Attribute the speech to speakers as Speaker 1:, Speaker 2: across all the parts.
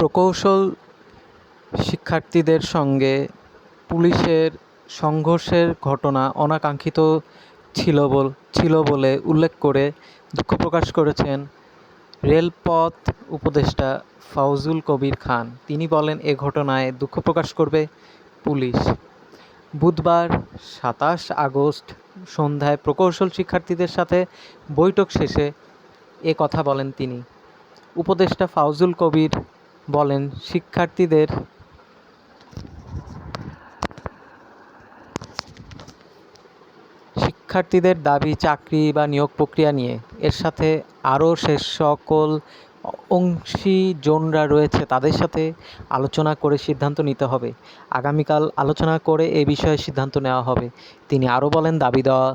Speaker 1: প্রকৌশল শিক্ষার্থীদের সঙ্গে পুলিশের সংঘর্ষের ঘটনা অনাকাঙ্ক্ষিত ছিল বল, ছিল বলে উল্লেখ করে দুঃখ প্রকাশ করেছেন রেলপথ উপদেষ্টা ফাউজুল কবির খান। তিনি বলেন, এ ঘটনায় দুঃখ প্রকাশ করবে পুলিশ। বুধবার সাতাশ আগস্ট সন্ধ্যায় প্রকৌশল শিক্ষার্থীদের সাথে বৈঠক শেষে এ কথা বলেন তিনি। উপদেষ্টা ফাউজুল কবির বলেন, শিক্ষার্থীদের শিক্ষার্থীদের দাবি চাকরি বা নিয়োগ প্রক্রিয়া নিয়ে। এর সাথে আরও সে সকল অংশীজনরা রয়েছে, তাদের সাথে আলোচনা করে সিদ্ধান্ত নিতে হবে। আগামীকাল আলোচনা করে এ বিষয়ে সিদ্ধান্ত নেওয়া হবে। তিনি আরও বলেন, দাবি দেওয়া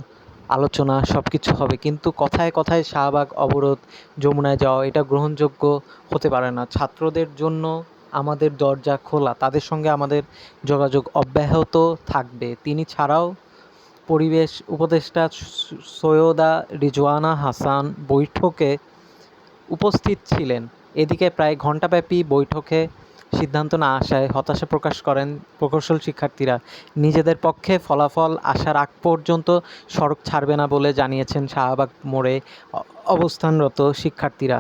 Speaker 1: আলোচনা সব কিছু হবে। কিন্তু কথায় কথায় শাহবাগ, অবরোধ, যমুনায় যাওয়া, এটা গ্রহণযোগ্য হতে পারে না। ছাত্রদের জন্য আমাদের দরজা খোলা, তাদের সঙ্গে আমাদের যোগাযোগ অব্যাহত থাকবে। তিনি ছাড়াও পরিবেশ উপদেষ্টা সৈয়দা রিজওয়ানা হাসান বৈঠকে উপস্থিত ছিলেন। এদিকে প্রায় ঘণ্টাব্যাপী বৈঠকে সিদ্ধান্ত না আসায় হতাশা প্রকাশ করেন প্রকৌশল শিক্ষার্থীরা। নিজেদের পক্ষে ফলাফল আসার আগ পর্যন্ত সড়ক ছাড়বে না বলে জানিয়েছেন শাহবাগ মোড়ে অবস্থানরত শিক্ষার্থীরা।